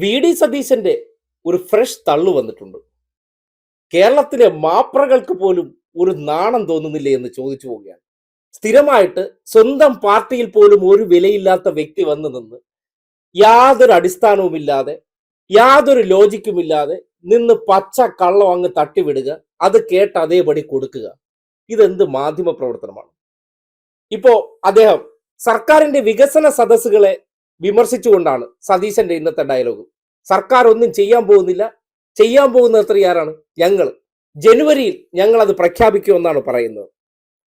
V D സതീശന്റെ ഒരു fresh തള്ളു വന്നിട്ടുണ്ട്. കേരളത്തിലെ മാപ്രകൾക്ക് പോലും ഒരു നാണം തോന്നുന്നില്ലേ എന്ന് ചോദിച്ചു പോവുകയാണ്. സ്ഥിരമായിട്ട് സ്വന്തം പാർട്ടിയിൽ പോലും ഒരു വിലയില്ലാത്ത വ്യക്തി വന്നു നിന്ന് യാതൊരു അടിസ്ഥാനവുമില്ലാതെ യാതൊരു ലോജിക്കുമില്ലാതെ നിന്ന് പച്ച കള്ളം അങ്ങ് തട്ടിവിടുക അത് കേട്ട് അതേപടി കൊടുക്കുക. ഇതെന്ത് മാധ്യമ പ്രവർത്തനമാണ് ഇപ്പോ അദ്ദേഹം സർക്കാരിന്റെ വികസന സദസ്സുകളെ വിമർശിച്ചുകൊണ്ടാണ് സതീശന്റെ ഇന്നത്തെ ഡയലോഗ് സർക്കാർ ഒന്നും ചെയ്യാൻ പോകുന്നില്ല. ചെയ്യാൻ പോകുന്നത് എത്ര ആരാണ്? ഞങ്ങൾ ജനുവരിയിൽ ഞങ്ങൾ അത് പ്രഖ്യാപിക്കുമെന്നാണ് പറയുന്നത്.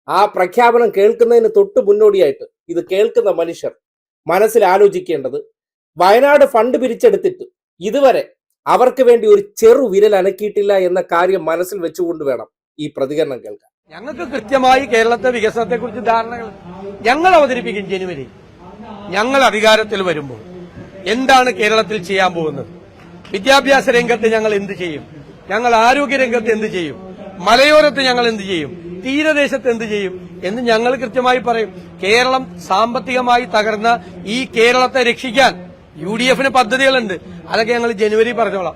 ആ പ്രഖ്യാപനം കേൾക്കുന്നതിന് തൊട്ട് മുന്നോടിയായിട്ട് ഇത് കേൾക്കുന്ന മനുഷ്യർ മനസ്സിൽ ആലോചിക്കേണ്ടത് വയനാട് ഫണ്ട് പിരിച്ചെടുത്തിട്ട് ഇതുവരെ അവർക്ക് വേണ്ടി ഒരു ചെറു വിരൽ അനക്കിയിട്ടില്ല എന്ന കാര്യം മനസ്സിൽ വെച്ചുകൊണ്ട് വേണം ഈ പ്രതികരണം കേൾക്കാൻ. ഞങ്ങൾക്ക് കൃത്യമായി കേരളത്തെ വികസനത്തെക്കുറിച്ച് ധാരണകൾ ഞങ്ങൾ അവതരിപ്പിക്കും ജനുവരി ഞങ്ങൾ അധികാരത്തിൽ വരുമ്പോൾ എന്താണ് കേരളത്തിൽ ചെയ്യാൻ പോകുന്നത്? വിദ്യാഭ്യാസ രംഗത്ത് ഞങ്ങൾ എന്ത് ചെയ്യും? ഞങ്ങൾ ആരോഗ്യ രംഗത്ത് എന്ത് ചെയ്യും? മലയോരത്ത് ഞങ്ങൾ എന്ത് ചെയ്യും? തീരദേശത്ത് എന്ത് ചെയ്യും? എന്ന് ഞങ്ങൾ കൃത്യമായി പറയും. കേരളം സാമ്പത്തികമായി തകർന്ന ഈ കേരളത്തെ രക്ഷിക്കാൻ യു ഡി എഫിന് പദ്ധതികളുണ്ട്. അതൊക്കെ ഞങ്ങൾ ജനുവരി പറഞ്ഞോളാം.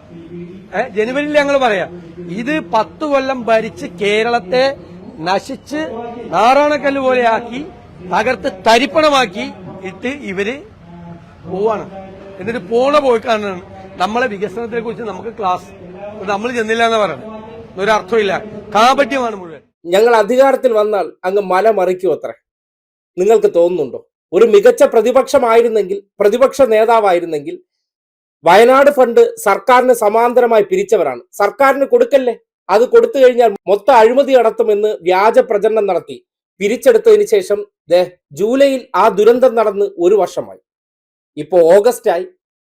ജനുവരിയിൽ ഞങ്ങൾ പറയാം. ഇത് പത്ത് കൊല്ലം ഭരിച്ച് കേരളത്തെ നശിച്ച് നാറാണക്കല്ല് പോലെയാക്കി തകർത്ത് തരിപ്പണമാക്കി ഇട്ട് ഇവർ പോവാണ്. എന്നിട്ട് പോണ പോയിക്കാണ് നമ്മളെ വികസനത്തെ കുറിച്ച് നമുക്ക് ക്ലാസ് നമ്മൾ ചെന്നില്ല എന്ന് പറയുന്നത് ഒരു അർത്ഥമില്ല കാപട്യമാണ് മുഴുവൻ. ഞങ്ങൾ അധികാരത്തിൽ വന്നാൽ അങ്ങ് മല മറിക്കും അത്ര. നിങ്ങൾക്ക് തോന്നുന്നുണ്ടോ? ഒരു മികച്ച പ്രതിപക്ഷമായിരുന്നെങ്കിൽ പ്രതിപക്ഷ നേതാവായിരുന്നെങ്കിൽ വയനാട് ഫണ്ട് സർക്കാരിന് സമാന്തരമായി പിരിച്ചവരാണ്. സർക്കാരിന് കൊടുക്കല്ലേ? അത് കൊടുത്തു കഴിഞ്ഞാൽ മൊത്ത അഴിമതി നടത്തുമെന്ന് വ്യാജ പ്രചരണം നടത്തി. പിരിച്ചെടുത്തതിന് ശേഷം ജൂലൈയിൽ ആ ദുരന്തം നടന്ന് ഒരു വർഷമായി. ഇപ്പോൾ ഓഗസ്റ്റ് ആയി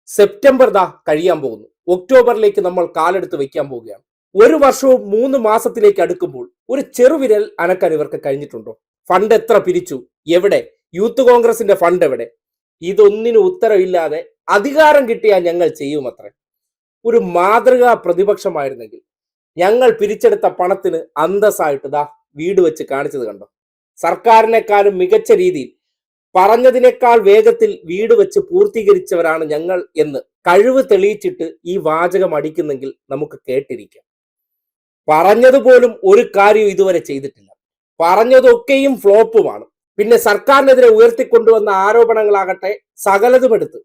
സെപ്റ്റംബർ ദാ കഴിയാൻ പോകുന്നു. ഒക്ടോബറിലേക്ക് നമ്മൾ കാലെടുത്ത് വയ്ക്കാൻ പോവുകയാണ്. ഒരു വർഷവും മൂന്ന് മാസത്തിലേക്ക് അടുക്കുമ്പോൾ ഒരു ചെറുവിരൽ അനക്കാൻ ഇവർക്ക് കഴിഞ്ഞിട്ടുണ്ടോ? ഫണ്ട് എത്ര പിരിച്ചു? എവിടെ? യൂത്ത് കോൺഗ്രസിന്റെ ഫണ്ട് എവിടെ? ഇതൊന്നിനും ഉത്തരവില്ലാതെ അധികാരം കിട്ടിയാൽ ഞങ്ങൾ ചെയ്യുമത്രേ. ഒരു മാതൃകാ പ്രതിപക്ഷമായിരുന്നെങ്കിൽ ഞങ്ങൾ പിരിച്ചെടുത്ത പണത്തിന് അന്തസ്സായിട്ട് ദാ വീട് വെച്ച് കാണിച്ചത് കണ്ടോ? സർക്കാരിനേക്കാളും മികച്ച രീതിയിൽ പറഞ്ഞതിനേക്കാൾ വേഗത്തിൽ വീട് വെച്ച് പൂർത്തീകരിച്ചവരാണ് ഞങ്ങൾ എന്ന് കഴിവ് തെളിയിച്ചിട്ട് ഈ വാചകം അടിക്കുന്നെങ്കിൽ നമുക്ക് കേട്ടിരിക്കാം. പറഞ്ഞതുപോലും ഒരു കാര്യം ഇതുവരെ ചെയ്തിട്ടില്ല. പറഞ്ഞതൊക്കെയും ഫ്ലോപ്പുമാണ്. പിന്നെ സർക്കാരിനെതിരെ ഉയർത്തിക്കൊണ്ടുവന്ന ആരോപണങ്ങളാകട്ടെ സകലതുമെടുത്ത്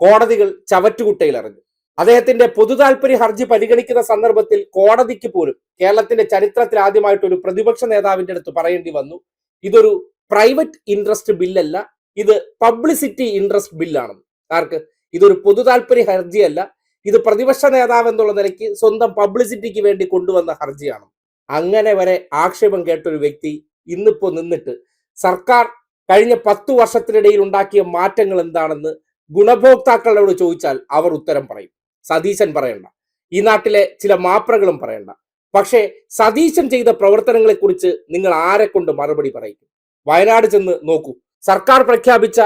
കോടതികൾ ചവറ്റുകുട്ടയിലിറങ്ങി. അദ്ദേഹത്തിന്റെ പൊതുതാൽപര്യ ഹർജി പരിഗണിക്കുന്ന സന്ദർഭത്തിൽ കോടതിക്ക് പോലും കേരളത്തിന്റെ ചരിത്രത്തിൽ ആദ്യമായിട്ട് ഒരു പ്രതിപക്ഷ നേതാവിന്റെ അടുത്ത് പറയേണ്ടി വന്നു. ഇതൊരു പ്രൈവറ്റ് ഇൻട്രസ്റ്റ് ബില്ലല്ല ഇത് പബ്ലിസിറ്റി ഇൻട്രസ്റ്റ് ബില്ലാണ് ആർക്ക്? ഇതൊരു പൊതുതാൽപര്യ ഹർജിയല്ല ഇത് പ്രതിപക്ഷ നേതാവ് എന്നുള്ള നിലയ്ക്ക് സ്വന്തം പബ്ലിസിറ്റിക്ക് വേണ്ടി കൊണ്ടുവന്ന ഹർജിയാണ്. അങ്ങനെ വരെ ആക്ഷേപം കേട്ടൊരു വ്യക്തി ഇന്നിപ്പോ നിന്നിട്ട് സർക്കാർ കഴിഞ്ഞ പത്തു വർഷത്തിനിടയിൽ ഉണ്ടാക്കിയ മാറ്റങ്ങൾ എന്താണെന്ന് ഗുണഭോക്താക്കളോട് ചോദിച്ചാൽ അവർ ഉത്തരം പറയും. സതീശൻ പറയണ്ട. ഈ നാട്ടിലെ ചില മാപ്രകളും പറയണ്ട. പക്ഷേ സതീശൻ ചെയ്ത പ്രവർത്തനങ്ങളെ കുറിച്ച് നിങ്ങൾ ആരെ കൊണ്ട് മറുപടി പറയും? വയനാട് ചെന്ന് നോക്കൂ. സർക്കാർ പ്രഖ്യാപിച്ച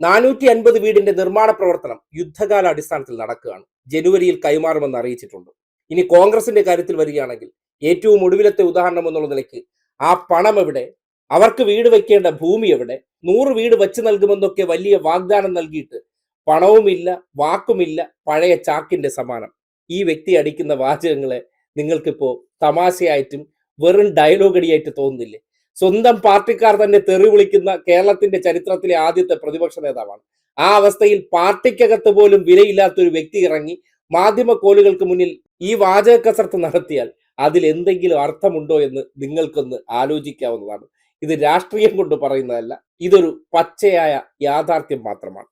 നാനൂറ്റി അൻപത് വീടിന്റെ നിർമ്മാണ പ്രവർത്തനം യുദ്ധകാല അടിസ്ഥാനത്തിൽ നടക്കുകയാണ്. ജനുവരിയിൽ കൈമാറുമെന്ന് അറിയിച്ചിട്ടുണ്ട്. ഇനി കോൺഗ്രസിന്റെ കാര്യത്തിൽ വരികയാണെങ്കിൽ ഏറ്റവും ഒടുവിലത്തെ ഉദാഹരണം എന്നുള്ള നിലയ്ക്ക് ആ പണം എവിടെ? അവർക്ക് വീട് വെക്കേണ്ട ഭൂമി എവിടെ? നൂറ് വീട് വെച്ച് നൽകുമെന്നൊക്കെ വലിയ വാഗ്ദാനം നൽകിയിട്ട് പണവുമില്ല വാക്കുമില്ല പഴയ ചാക്കിന്റെ സമാനം. ഈ വ്യക്തി അടിക്കുന്ന വാചകങ്ങളെ നിങ്ങൾക്കിപ്പോ തമാശയായിട്ടും വെറും ഡയലോഗ് അടിയായിട്ട് തോന്നുന്നില്ലേ? സ്വന്തം പാർട്ടിക്കാർ തന്നെ തെറി വിളിക്കുന്ന കേരളത്തിന്റെ ചരിത്രത്തിലെ ആദ്യത്തെ പ്രതിപക്ഷ നേതാവാണ്. ആ അവസ്ഥയിൽ പാർട്ടിക്കകത്ത് പോലും വിലയില്ലാത്ത ഒരു വ്യക്തി ഇറങ്ങി മാധ്യമ കോലുകൾക്ക് മുന്നിൽ ഈ വാചക കസർത്ത് നടത്തിയാൽ അതിൽ എന്തെങ്കിലും അർത്ഥമുണ്ടോ എന്ന് നിങ്ങൾക്കൊന്ന് ആലോചിക്കാവുന്നതാണ്. ഇത് രാഷ്ട്രീയം കൊണ്ട് പറയുന്നതല്ല ഇതൊരു പച്ചയായ യാഥാർത്ഥ്യം മാത്രമാണ്.